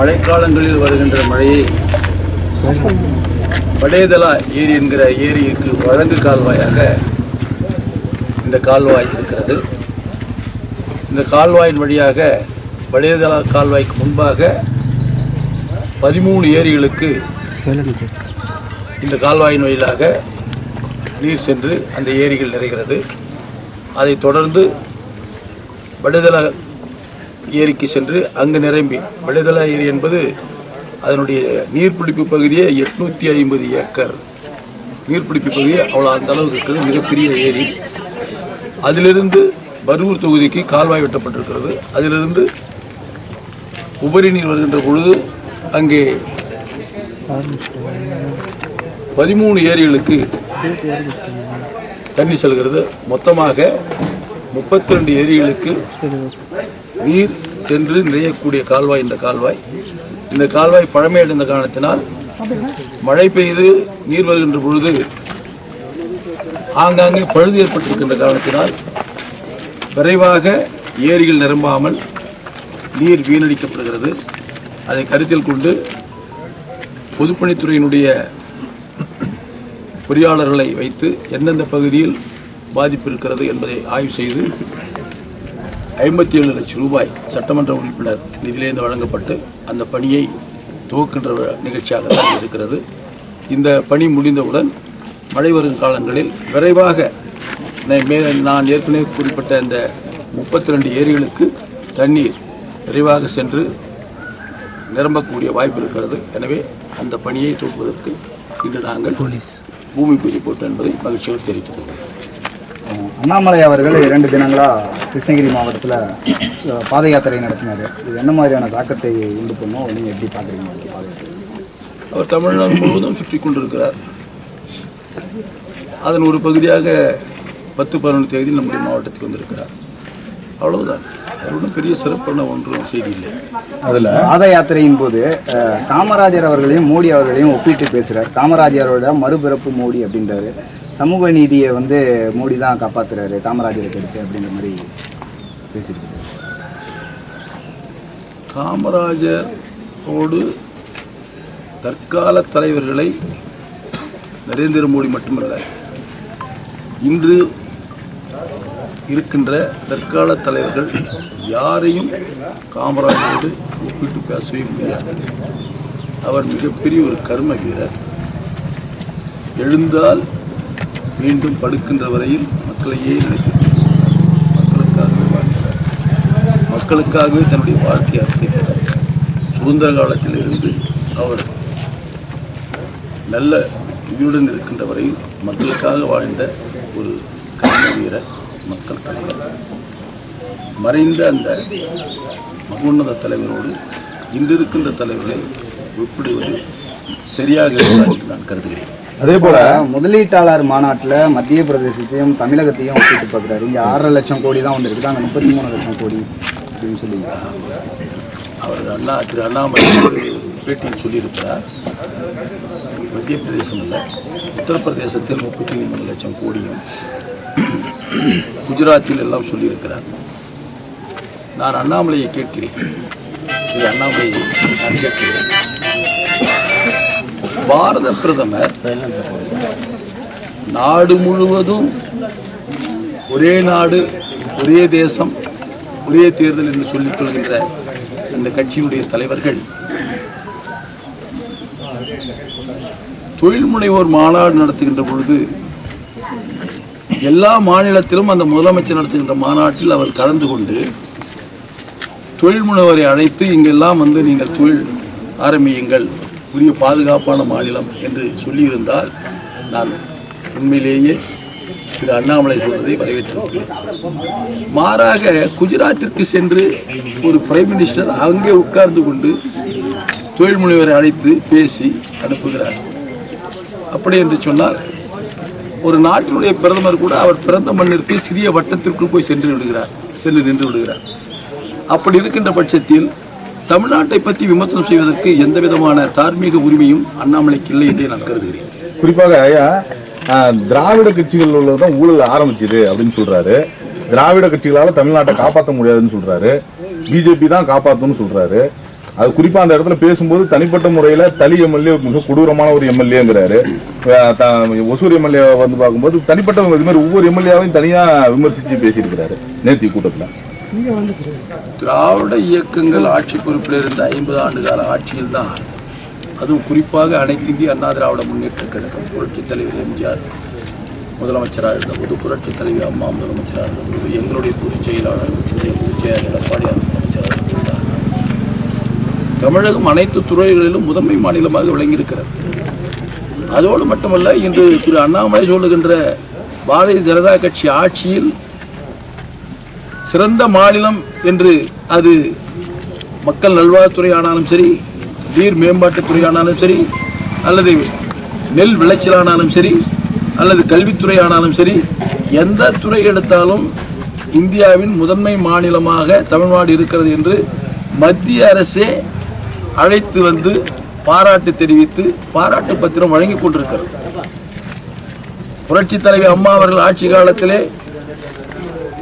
மழைக்காலங்களில் வருகின்ற மழையை வடேதலா ஏரி என்கிற ஏரிக்கு வழங்கு கால்வாயாக இந்த கால்வாய் இருக்கிறது. இந்த கால்வாயின் வழியாக வடேதலா கால்வாய்க்கு முன்பாக பதிமூணு ஏரிகளுக்கு இந்த கால்வாயின் வழியாக நீர் சென்று அந்த ஏரிகள் நிறைகிறது. அதைத் தொடர்ந்து வடுதலா ஏரிக்கு சென்று அங்கு நிரம்பி வடுதலா ஏரி என்பது அதனுடைய நீர்பிடிப்பு பகுதியே எட்நூற்றி ஐம்பது ஏக்கர். நீர்பிடிப்பு பகுதி அவ்வளோ அந்த அளவுக்கு இருக்கிறது மிகப்பெரிய ஏரி. அதிலிருந்து பர்கூர் தொகுதிக்கு கால்வாய் வெட்டப்பட்டிருக்கிறது. அதிலிருந்து உபரி நீர் வருகின்ற பொழுது அங்கே பதிமூணு ஏரிகளுக்கு தண்ணி செல்கிறது. மொத்தமாக முப்பத்தி ரெண்டு ஏரிகளுக்கு நீர் சென்று நிறையக்கூடிய கால்வாய் இந்த கால்வாய். இந்த கால்வாய் பழமையடைந்த காரணத்தினால் மழை பெய்து நீர் வருகின்ற பொழுது ஆங்காங்கே பழுது ஏற்பட்டிருக்கின்ற காரணத்தினால் விரைவாக ஏரிகள் நிரம்பாமல் நீர் வீணடிக்கப்படுகிறது. அதை கருத்தில் கொண்டு பொதுப்பணித்துறையினுடைய பொறியாளர்களை வைத்து எந்தெந்த பகுதியில் பாதிப்பு இருக்கிறது என்பதை ஆய்வு செய்து ஐம்பத்தி ஏழு லட்சம் ரூபாய் சட்டமன்ற உறுப்பினர் நிதியிலிருந்து வழங்கப்பட்டு அந்த பணியை துவக்கின்ற நிகழ்ச்சியாக தான் இருக்கிறது. இந்த பணி முடிந்தவுடன் மழை வரும் காலங்களில் விரைவாக நான் ஏற்கனவே குறிப்பிட்ட இந்த முப்பத்தி ரெண்டு ஏரிகளுக்கு தண்ணீர் விரைவாக சென்று நிரம்பக்கூடிய வாய்ப்பு இருக்கிறது. எனவே அந்த பணியை துவக்குவதற்கு இன்று நாங்கள் பூமி பூஜை போட்டோம் என்பதை மகிழ்ச்சியோடு தெரிவித்துக் கொள்கிறோம். அண்ணாமலை அவர்கள் இரண்டு தினங்களா கிருஷ்ணகிரி மாவட்டத்தில் பாத யாத்திரை நடத்தினார். இது என்ன மாதிரியான தாக்கத்தை உண்டு பண்ணும் நீங்கள் எப்படி பார்க்குறீங்க அவர் தமிழ்நாடு முழுவதும் சுற்றி கொண்டிருக்கிறார். அதன் ஒரு பகுதியாக பத்து பதினொன்று தேதி நம்முடைய மாவட்டத்துக்கு வந்திருக்கிறார். அவ்வளவுதான். ஒன்றும் பெரிய சிறப்பான ஒன்றும் செய்தி இல்லை. அதில் பாத யாத்திரையின் போது காமராஜர் அவர்களையும் மோடி அவர்களையும் ஒப்பிட்டு பேசுகிறார் காமராஜரோட மறுபிறப்பு மோடி அப்படின்றாரு. சமூக நீதியை வந்து மோடி தான் காப்பாத்துறாரு காமராஜருக்கு எடுத்து அப்படின்ற மாதிரி பேசியிருக்காரு. காமராஜரோடு தற்கால தலைவர்களை நரேந்திர மோடி மட்டுமல்ல இன்று இருக்கின்ற தற்கால தலைவர்கள் யாரையும் காமராஜரோடு ஒப்பிட்டு பேசவே முடியாது. அவர் மிகப்பெரிய ஒரு கர்ம வீரர். எழுந்தால் மீண்டும் படுக்கின்ற வரையில் மக்களையே நினைத்து மக்களுக்காகவே வாழ்கிறார். மக்களுக்காகவே தன்னுடைய வாழ்க்கையை அர்ப்பணிக்கிறார். சுதந்திர காலத்தில் இருந்து அவர் நல்ல உயிருடன் இருக்கின்ற வரையில் மக்களுக்காக வாழ்ந்த ஒரு கர்ம வீரர் மக்கள் தலைவர். மறைந்த அந்த மகோன்னத தலைவரோடு இன்று இருக்கின்ற தலைவர்களை ஒப்பிடுவது சரியாக இருக்காது என்று நான் கருதுகிறேன். அதே போல முதலீட்டாளர் மாநாட்டில் மத்திய பிரதேசத்தையும் தமிழகத்தையும் ஒப்பிட்டு பார்க்குறாரு. இங்கே ஆறரை லட்சம் கோடி தான் வந்திருக்கு அங்கே முப்பத்தி மூணு லட்சம் கோடி அப்படின்னு சொல்லி அவர் அண்ணா திரு அண்ணாமலை பேட்டியில் சொல்லியிருக்கிறார். மத்திய பிரதேசம் இல்லை உத்தரப்பிரதேசத்தில் முப்பத்தி மூணு லட்சம் கோடியும் குஜராத்தில் எல்லாம் சொல்லியிருக்கிறார். நான் அண்ணாமலையை கேட்கிறேன். திரு அண்ணாமலையை நான் கேட்கிறேன். பாரத பிரதமர் நாடு முழுவதும் ஒரே நாடு ஒரே தேசம் ஒரே தேர்தல் என்று சொல்லிக் கொள்கின்ற அந்த கட்சியினுடைய தலைவர்கள் தொழில் முனைவோர் மாநாடு நடத்துகின்ற பொழுது எல்லா மாநிலத்திலும் அந்த முதலமைச்சர் நடத்துகின்ற மாநாட்டில் அவர் கலந்து கொண்டு தொழில் முனைவோரை அழைத்து இங்கெல்லாம் வந்து நீங்கள் தொழில் ஆரம்பியுங்கள். உரிய பாதுகாப்பான மாநிலம் என்று சொல்லியிருந்தால் நான் உண்மையிலேயே திரு அண்ணாமலை சொல்வதை வரவேற்றிருக்கிறேன். மாறாக குஜராத்திற்கு சென்று ஒரு பிரைம் மினிஸ்டர் அங்கே உட்கார்ந்து கொண்டு தொழில் முனைவரை அழைத்து பேசி அனுப்புகிறார். அப்படி என்று சொன்னால் ஒரு நாட்டினுடைய பிரதமர் கூட அவர் பிறந்த மண்ணிற்கு சிறிய வட்டத்திற்குள் போய் சென்று விடுகிறார் சென்று நின்று விடுகிறார். அப்படி இருக்கின்ற பட்சத்தில் தமிழ்நாட்டை பற்றி விமர்சனம் செய்வதற்கு எந்த விதமான தார்மீக உரிமையும் அண்ணாமலைக்கு இல்லை என்றே நான் கருதுகிறேன். குறிப்பாக ஐயா திராவிட கட்சிகள் உள்ளதான் ஊழல் ஆரம்பிச்சது அப்படின்னு சொல்றாரு. திராவிட கட்சிகளால் தமிழ்நாட்டை காப்பாற்ற முடியாதுன்னு சொல்றாரு. பிஜேபி தான் காப்பாற்றணும்னு சொல்றாரு. அது குறிப்பா அந்த இடத்துல பேசும்போது தனிப்பட்ட முறையில தலி எம்எல்ஏ மிக கொடூரமான ஒரு எம்எல்ஏங்கிறாரு. ஒசூர் எம்எல்ஏ வந்து பார்க்கும்போது தனிப்பட்ட இது மாதிரி ஒவ்வொரு எம்எல்ஏவையும் தனியா விமர்சிச்சு பேசியிருக்கிறாரு நேர்த்தி கூட்டத்தில். திராவிட இயக்கங்கள் ஆட்சி பொறுப்பில் இருந்த ஐம்பது ஆண்டு கால ஆட்சியில் தான் அதுவும் குறிப்பாக அனைத்து இந்திய அண்ணா திராவிட முன்னேற்ற கழகம் புரட்சித் தலைவர் எம்ஜிஆர் முதலமைச்சராக இருந்தபோது புரட்சித் தலைவர் அம்மா முதலமைச்சராக இருந்தபோது எங்களுடைய பொதுச் செயலாளர் இன்றைய பொதுச் செயலாளர் எடப்பாடி முதலமைச்சராக இருந்தார். தமிழகம் அனைத்து துறைகளிலும் முதன்மை மாநிலமாக விளங்கியிருக்கிறது. அதோடு மட்டுமல்ல இன்று திரு அண்ணாமலை சொல்லுகின்ற பாரதிய ஜனதா கட்சி ஆட்சியில் சிறந்த மாநிலம் என்று அது மக்கள் நல்வாழ்வுத்துறை ஆனாலும் சரி நீர் மேம்பாட்டுத்துறை ஆனாலும் சரி அல்லது நெல் விளைச்சலானாலும் சரி அல்லது கல்வித்துறை ஆனாலும் சரி எந்த துறை எடுத்தாலும் இந்தியாவின் முதன்மை மாநிலமாக தமிழ்நாடு இருக்கிறது என்று மத்திய அரசே அழைத்து வந்து பாராட்டு தெரிவித்து பாராட்டு பத்திரம் வழங்கி கொண்டிருக்கிறது. புரட்சித் தலைவி அம்மா அவர்கள் ஆட்சி காலத்திலே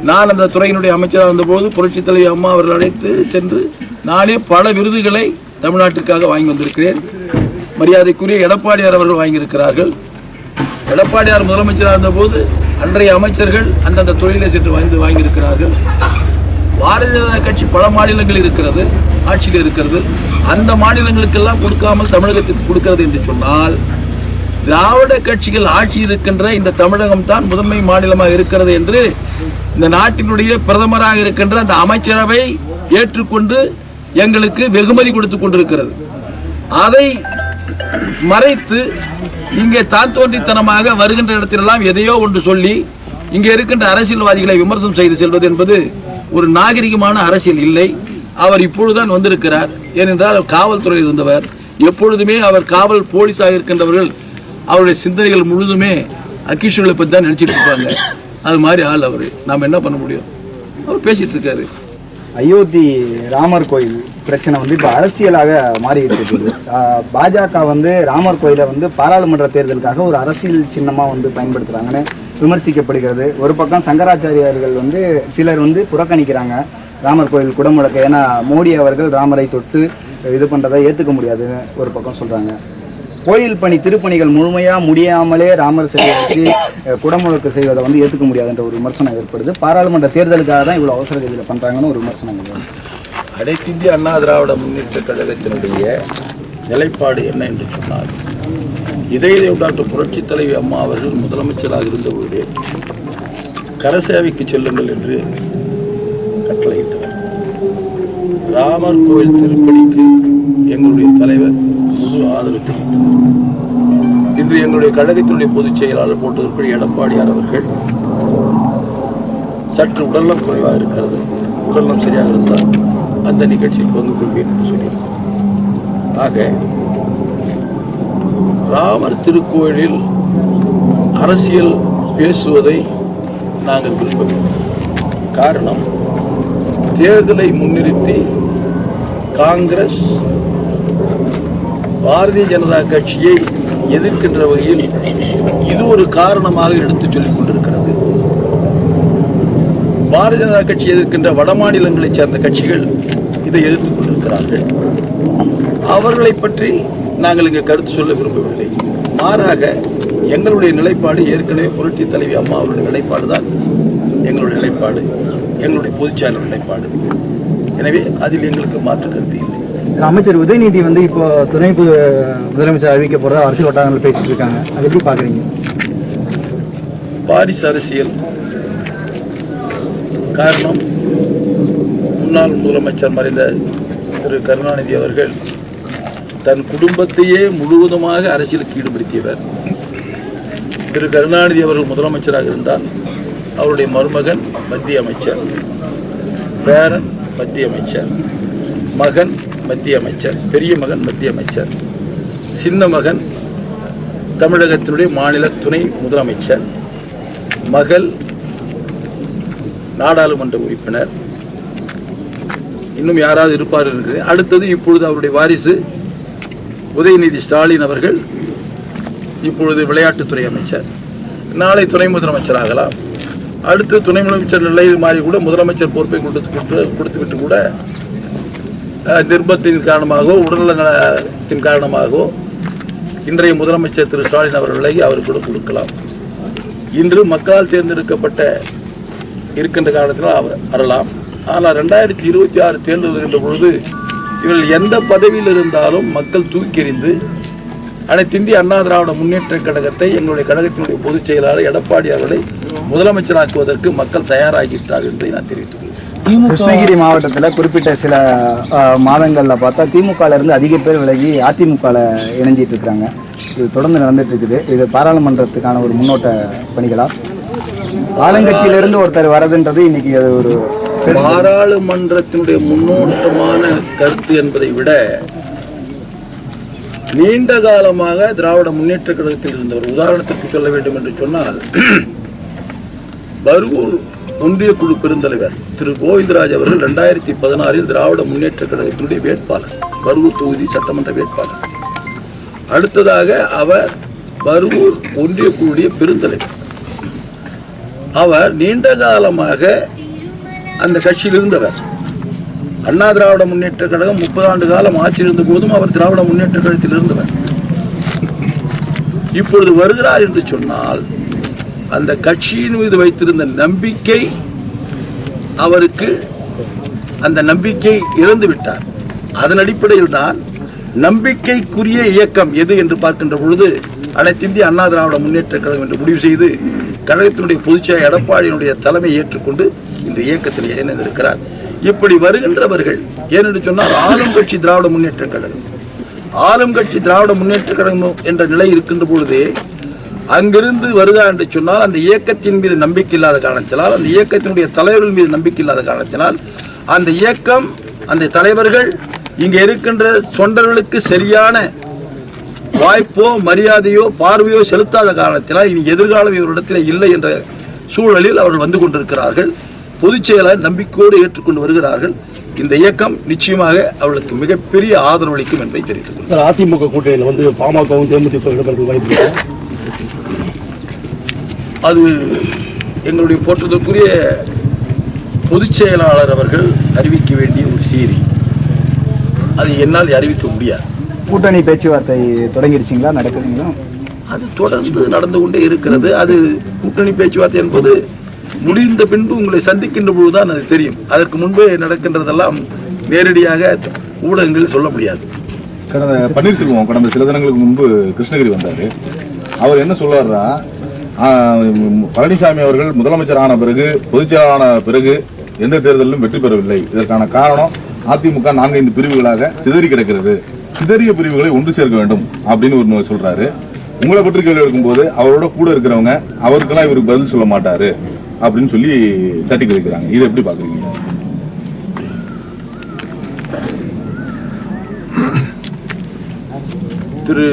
நான் அந்த துறையினுடைய அமைச்சராக இருந்தபோது புரட்சித் தலைவி அம்மா அவர்கள் அழைத்து சென்று நானே பல விருதுகளை தமிழ்நாட்டிற்காக வாங்கி வந்திருக்கிறேன். மரியாதைக்குரிய எடப்பாடியார் அவர்கள் வாங்கியிருக்கிறார்கள். எடப்பாடியார் முதலமைச்சராக இருந்தபோது அன்றைய அமைச்சர்கள் அந்தந்த தொழிலை சென்று வந்து வாங்கியிருக்கிறார்கள். பாரதிய ஜனதா கட்சி பல மாநிலங்கள் இருக்கிறது ஆட்சியில் இருக்கிறது. அந்த மாநிலங்களுக்கெல்லாம் கொடுக்காமல் தமிழகத்துக்கு கொடுக்கிறது என்று சொன்னால் திராவிட கட்சிகள் ஆட்சி இருக்கின்ற இந்த தமிழகம் தான் முதன்மை மாநிலமாக இருக்கிறது என்று இந்த நாட்டினுடைய பிரதமராக இருக்கின்ற அந்த அமைச்சரவை ஏற்றுக்கொண்டு எங்களுக்கு வெகுமதி கொடுத்து கொண்டிருக்கிறது. அதை மறைத்து இங்கே தான் தோன்றித்தனமாக வருகின்ற இடத்திலெல்லாம் எதையோ ஒன்று சொல்லி இங்கே இருக்கின்ற அரசியல்வாதிகளை விமர்சனம் செய்து செல்வது என்பது ஒரு நாகரிகமான அரசியல் இல்லை. அவர் இப்பொழுதுதான் வந்திருக்கிறார். ஏனென்றால் அவர் காவல்துறையில் இருந்தவர். எப்பொழுதுமே அவர் காவல் போலீஸாக இருக்கின்றவர்கள் அவருடைய சிந்தனைகள் முழுதுமே அக்கிஷுகளை பற்றி தான் நினச்சிட்டு இருப்பாங்க. அது மாதிரி ஆள் அவர். நாம் என்ன பண்ண முடியும்? அவர் பேசிட்டு இருக்காரு அயோத்தி ராமர் கோயில் பிரச்சனை வந்து இப்போ அரசியலாக மாறிட்டு இருக்குது. பாஜக வந்து ராமர் கோயிலை வந்து பாராளுமன்ற தேர்தலுக்காக ஒரு அரசியல் சின்னமாக வந்து பயன்படுத்துகிறாங்கன்னு விமர்சிக்கப்படுகிறது. ஒரு பக்கம் சங்கராச்சாரியார்கள் வந்து சிலர் வந்து புறக்கணிக்கிறாங்க ராமர் கோயில் குடமுழக்க. ஏன்னா மோடி அவர்கள் ராமரை தொட்டு இது பண்ணுறதை ஏற்றுக்க முடியாதுன்னு ஒரு பக்கம் சொல்கிறாங்க கோயில் பணி திருப்பணிகள் முழுமையாக முடியாமலே ராமர் சிலையை வச்சு குடமுழுக்கு செய்வதை வந்து ஏற்றுக்க முடியாதுன்ற ஒரு விமர்சனம் ஏற்படுது. பாராளுமன்ற தேர்தலுக்காக தான் இவ்வளோ அவசர கதியில் பண்ணுறாங்கன்னு ஒரு விமர்சனம் அனைத்திந்திய அண்ணா திராவிட முன்னேற்ற கழகத்தினுடைய நிலைப்பாடு என்ன என்று சொன்னார் இதய டாக்டர் புரட்சி தலைவி அம்மா அவர்கள் முதலமைச்சராக இருந்தபோது கரசேவைக்கு செல்லுங்கள் என்று கட்டளையிட்டவர் ராமர் கோயில் திருப்பணிக்கு எங்களுடைய தலைவர் முழு ஆதரவு தெரிவித்தவர் இன்று எங்களுடைய கழகத்தினுடைய பொதுச் செயலாளர் போட்டதற்குரிய எடப்பாடியார் அவர்கள் சற்று உடல்நலம் குறைவாக இருக்கிறது. உடல்நலம் சரியாக இருந்தால் அந்த நிகழ்ச்சியில் பங்கு கொள்வேன் என்று சொல்லியிருக்கிறார் ஆக ராமர் திருக்கோயிலில் அரசியல் பேசுவதை நாங்கள் விரும்பவில்லை காரணம் தேர்தலை முன்னிறுத்தி காங்கிரஸ் பாரதிய ஜனதா கட்சியை எதிர்க்கின்ற வகையில் இது ஒரு காரணமாக எடுத்துச் சொல்லிக் கொண்டிருக்கிறது. பாரதிய ஜனதா கட்சி எதிர்க்கின்ற வட மாநிலங்களைச் சேர்ந்த கட்சிகள் இதை எதிர்த்துக் கொண்டிருக்கிறார்கள். அவர்களை பற்றி நாங்கள் இங்கே கருத்து சொல்ல விரும்பவில்லை. மாறாக எங்களுடைய நிலைப்பாடு ஏற்கனவே புரட்சி தலைவி அம்மா அவருடைய நிலைப்பாடு தான். எங்களுடைய நிலைப்பாடு எங்களுடைய பொதுச்செயலர் நிலைப்பாடு. எனவே அதில் எங்களுக்கு மாற்று கருத்து இல்லை. அமைச்சர் உதயநிதி வந்து இப்போ துணை முதலமைச்சர் அறிவிக்க போறதா அரசியல் வட்டாரங்கள் பேசிட்டு இருக்காங்க. அதை எப்படி பாக்குறீங்க பாரிஸ் அரசியல். காரணம் முன்னாள் முதலமைச்சர் மறைந்த திரு கருணாநிதி அவர்கள் தன் குடும்பத்தையே முழுவதுமாக அரசியலுக்கு ஈடுபடுத்தியவர். திரு கருணாநிதி அவர்கள் முதலமைச்சராக இருந்தால் அவருடைய மருமகன் மத்திய அமைச்சர் பேரன் மத்திய அமைச்சர் மகன் மத்திய அமைச்சர் பெரிய மகன் மத்திய அமைச்சர் சின்ன மகன் தமிழகத்தினுடைய மாநில துணை முதலமைச்சர் மகள் நாடாளுமன்ற உறுப்பினர். இன்னும் யாராவது இருப்பார் இருக்கிறேன் அடுத்தது இப்பொழுது அவருடைய வாரிசு உதயநிதி ஸ்டாலின் அவர்கள் இப்பொழுது விளையாட்டுத்துறை அமைச்சர். நாளை துணை முதலமைச்சர் ஆகலாம். அடுத்து துணை முதலமைச்சர் நிலையில் மாறி கூட முதலமைச்சர் பொறுப்பை கொடுத்து கொடுத்து கொடுத்துவிட்டு கூட நிர்பத்தின் காரணமாகவோ உடல்நல நலத்தின் காரணமாகவோ இன்றைய முதலமைச்சர் திரு ஸ்டாலின் அவர்களை அவர் கூட கொடுக்கலாம். இன்று மக்களால் தேர்ந்தெடுக்கப்பட்ட இருக்கின்ற காரணத்தில் அவர் வரலாம் ஆனால் ரெண்டாயிரத்தி இருபத்தி ஆறு தேர்தல் வருகின்ற பொழுது இவர்கள் எந்த பதவியில் இருந்தாலும் மக்கள் தூக்கி எறிந்து அனைத்து இந்திய அண்ணா திராவிட முன்னேற்ற கழகத்தை எங்களுடைய கழகத்தினுடைய பொதுச் செயலாளர் எடப்பாடி அவர்களை முதலமைச்சராக்குவதற்கு மக்கள் தயாராகிவிட்டார்கள் என்பதை நான் தெரிவித்துக் கொள்கிறேன். கிருஷ்ணகிரி மாவட்டத்தில் குறிப்பிட்ட சில மாதங்கள்ல பார்த்தா திமுகல இருந்து அதிக பேர் விலகி அதிமுகல இணைஞ்சிட்டு இருக்காங்க. இது தொடர்ந்து நடந்துட்டு இருக்குது. இது பாராளுமன்றத்துக்கான ஒரு முன்னோட்ட பணிகளா? ஆளுங்கட்சியிலிருந்து ஒருத்தர் வரதுன்றது இன்னைக்கு அது ஒரு பாராளுமன்றத்தினுடைய முன்னோட்டமான கருத்து என்பதை விட நீண்ட காலமாக திராவிட முன்னேற்ற கழகத்தில் இருந்தவர் உதாரணத்திற்கு சொல்ல வேண்டும் என்று சொன்னால் பர்கூர் ஒன்றிய குழு பெருந்தலைவர் திரு கோவிந்தராஜ் அவர்கள் ரெண்டாயிரத்தி பதினாறில் திராவிட முன்னேற்ற கழகத்தினுடைய வேட்பாளர். பர்கூர் தொகுதி சட்டமன்ற வேட்பாளர். அடுத்ததாக அவர் பருவூர் ஒன்றிய குழுடைய பெருந்தலைவர். அவர் நீண்ட காலமாக அந்த கட்சியில் இருந்தவர். அண்ணா திராவிட முன்னேற்ற கழகம் முப்பது ஆண்டு காலம் ஆட்சியில் இருந்த போதும் அவர் திராவிட முன்னேற்ற கழகத்தில் இருந்தவர். இப்பொழுது வருகிறார் என்று சொன்னால் அந்த கட்சியின் மீது வைத்திருந்த நம்பிக்கை அவருக்கு அந்த நம்பிக்கை இழந்து விட்டார். அதன் அடிப்படையில் தான் நம்பிக்கைக்குரிய இயக்கம் எது என்று பார்க்கின்ற பொழுது அனைத்து இந்திய அண்ணா திராவிட முன்னேற்ற கழகம் என்று முடிவு செய்து கழகத்தினுடைய பொதுச்செயலர் எடப்பாடியினுடைய தலைமை ஏற்றுக்கொண்டு இந்த இயக்கத்தில் இணைந்திருக்கிறார். இப்படி வருகின்றவர்கள் ஏனென்று சொன்னால் ஆளும் கட்சி திராவிட முன்னேற்ற கழகம். ஆளும் கட்சி திராவிட முன்னேற்ற கழகம் என்ற நிலை இருக்கின்ற பொழுதே அங்கிருந்து வருதா என்று சொன்னால் அந்த இயக்கத்தின் மீது நம்பிக்கை இல்லாத காரணத்தினால் அந்த இயக்கத்தினுடைய தலைவர்கள் மீது நம்பிக்கை இல்லாத காரணத்தினால் அந்த இயக்கம் அந்த தலைவர்கள் இங்கே இருக்கின்ற தொண்டர்களுக்கு சரியான வாய்ப்போ மரியாதையோ பார்வையோ செலுத்தாத காரணத்தினால் இனி எதிர்காலம் இவரிடத்தில் இல்லை என்ற சூழலில் அவர்கள் வந்து கொண்டிருக்கிறார்கள். பொதுச் செயலாளர் நம்பிக்கையோடு ஏற்றுக்கொண்டு வருகிறார்கள். இந்த இயக்கம் நிச்சயமாக அவர்களுக்கு மிகப்பெரிய ஆதரவளிக்கும் என்பதை தெரிவித்துக் சார் அதிமுக கூட்டணியில் வந்து பாமகவும் தேமுதிக வாய்ப்பு அது எங்களுடைய போற்றுதற்குரிய பொதுச் செயலாளர் அவர்கள் அறிவிக்க வேண்டிய ஒரு செய்தி. அது என்னால் அறிவிக்க முடியாது. கூட்டணி பேச்சுவார்த்தை தொடங்கிடுச்சிங்களா? நடக்குதுங்களா? அது தொடர்ந்து நடந்து கொண்டே இருக்கிறது. அது கூட்டணி பேச்சுவார்த்தை என்பது முடிந்த பின்பு உங்களை சந்திக்கின்ற பொழுதுதான் அது தெரியும். அதற்கு முன்பே நடக்கின்றதெல்லாம் நேரடியாக ஊடகங்களில் சொல்ல முடியாது. கடந்த பன்னீர்செல்வம் கடந்த சில தினங்களுக்கு முன்பு கிருஷ்ணகிரி வந்தாரு. அவர் என்ன ஆஹ், பழனிசாமி அவர்கள் முதலமைச்சர் ஆன பிறகு பொதுச்செயலான பிறகு எந்த தேர்தலிலும் வெற்றி பெறவில்லை. இதற்கான காரணம் அதிமுக நான்கைந்து பிரிவுகளாக சிதறி கிடக்கிறது. சிதறிய பிரிவுகளை ஒன்று சேர்க்க வேண்டும் அப்படின்னு ஒரு சொல்றாரு. உங்களை பற்றி கேள்வி எடுக்கும்போது அவரோட கூட இருக்கிறவங்க அவருக்கெல்லாம் இவருக்கு பதில் சொல்ல மாட்டாரு அப்படின்னு சொல்லி தட்டி கழிக்கிறாங்க. இதை எப்படி பாக்குறீங்க திரு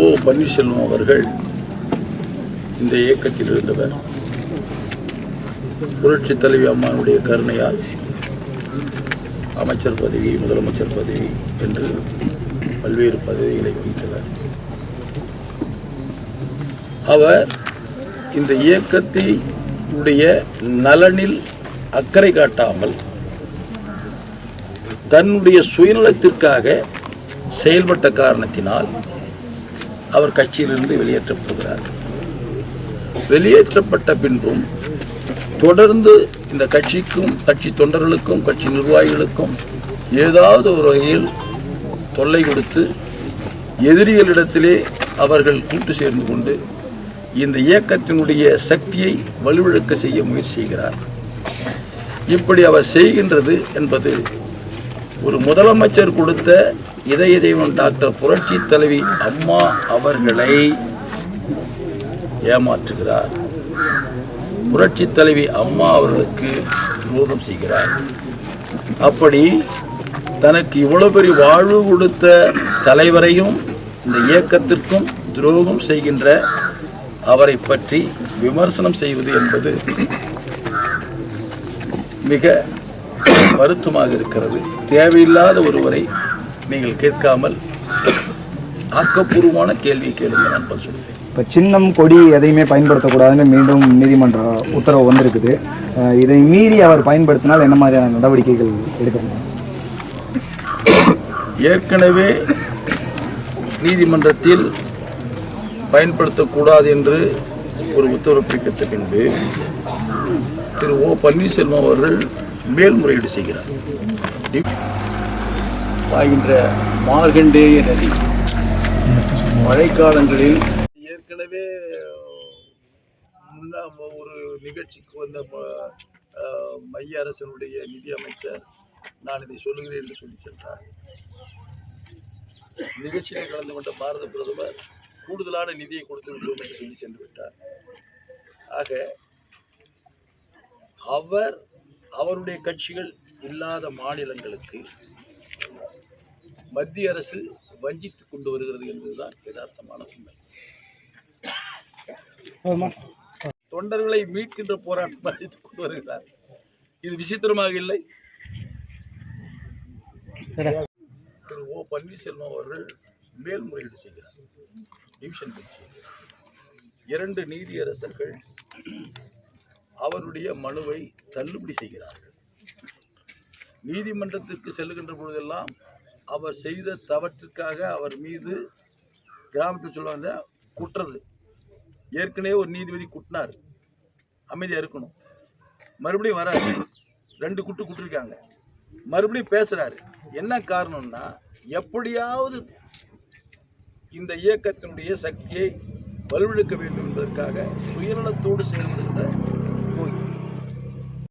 ஓ பன்னீர்செல்வம் அவர்கள் இந்த இயக்கத்தில் இருந்தவர். புரட்சி தலைவி அம்மானுடைய கருணையால் அமைச்சர் பதவி முதலமைச்சர் பதவி என்று பல்வேறு பதவிகளை வகித்தவர். அவர் இந்த இயக்கத்தை உடைய நலனில் அக்கறை காட்டாமல் தன்னுடைய சுயநலத்திற்காக செயல்பட்ட காரணத்தினால் அவர் கட்சியிலிருந்து வெளியேற்றப்படுகிறார். வெளியேற்றப்பட்ட பின்பும் தொடர்ந்து இந்த கட்சிக்கும் கட்சி தொண்டர்களுக்கும் கட்சி நிர்வாகிகளுக்கும் ஏதாவது ஒரு வகையில் தொல்லை கொடுத்து எதிரிகளிடத்திலே அவர்கள் கூட்டு சேர்ந்து கொண்டு இந்த இயக்கத்தினுடைய சக்தியை வலுவிழக்க செய்ய முயற்சி செய்கிறார். இப்படி அவர் செய்கின்றது என்பது ஒரு முதலமைச்சர் கொடுத்த இதய தெய்வம் டாக்டர் புரட்சி தலைவி அம்மா அவர்களை ஏமாற்றுகிறார். புரட்சி தலைவி அம்மா அவர்களுக்கு துரோகம் செய்கிறார். அப்படி தனக்கு இவ்வளவு பெரிய வாழ்வு கொடுத்த தலைவரையும் இந்த இயக்கத்திற்கும் துரோகம் செய்கின்ற அவரை பற்றி விமர்சனம் செய்வது என்பது மிக வருத்தமாக இருக்கிறது. தேவையில்லாத ஒருவரை நீங்கள் கேட்காமல் ஆக்கப்பூர்வமான கேள்வியை கேளுங்க நான் பதில் சொல்லுவேன் இப்போ சின்னம் கொடி எதையுமே பயன்படுத்தக்கூடாதுன்னு மீண்டும் நீதிமன்ற உத்தரவு வந்திருக்குது. இதை மீறி அவர் பயன்படுத்தினால் என்ன மாதிரியான நடவடிக்கைகள் எடுக்கணும்? ஏற்கனவே நீதிமன்றத்தில் பயன்படுத்தக்கூடாது என்று ஒரு உத்தரவு பிறப்பித்த பின்பு திரு ஓ பன்னீர்செல்வம் அவர்கள் மேல்முறையீடு செய்கிறார். பாய்கின்ற மார்கண்டேய நதி. மழைக்காலங்களில் ஏற்கனவே ஒரு நிகழ்ச்சிக்கு வந்த மைய அரசனுடைய நிதி அமைச்சர் நான் இதை சொல்லுகிறேன் என்று சொல்லி சென்றார். நிகழ்ச்சியில் கலந்து கொண்ட பாரத பிரதமர் கூடுதலான நிதியை கொடுத்து விட்டோம் என்று சொல்லி சென்று விட்டார். ஆக அவர் அவருடைய கட்சிகள் இல்லாத மாநிலங்களுக்கு மத்திய அரசு வஞ்சித்து கொண்டு வருகிறது என்பதுதான் யதார்த்தமான உண்மை. தொண்டர்களை மீட்கின்ற போராட்டம் அழைத்துக் கொண்டு வருகிறார். இது விசித்திரமாக இல்லை. திரு ஓ பன்னீர்செல்வம் அவர்கள் மேல்முறையீடு செய்கிறார். டிவிஷன் பெஞ்ச் இரண்டு நீதியரசர்கள் அவருடைய மனுவை தள்ளுபடி செய்கிறார்கள். நீதிமன்றத்திற்கு செல்லுகின்ற பொழுதெல்லாம் அவர் செய்த தவற்றிற்காக அவர் மீது கிராமத்தில் சொல்லுவாங்க குட்டுறது ஏற்கனவே ஒரு நீதிபதி குட்டினார். அமைதியாக இருக்கணும். மறுபடியும் வராரு. ரெண்டு குட்டு குட்டிருக்காங்க. மறுபடியும் பேசுகிறாரு என்ன காரணம்னா எப்படியாவது இந்த இயக்கத்தினுடைய சக்தியை வலுவிழக்க வேண்டும் என்பதற்காக சுயநலத்தோடு செயல்படுகின்ற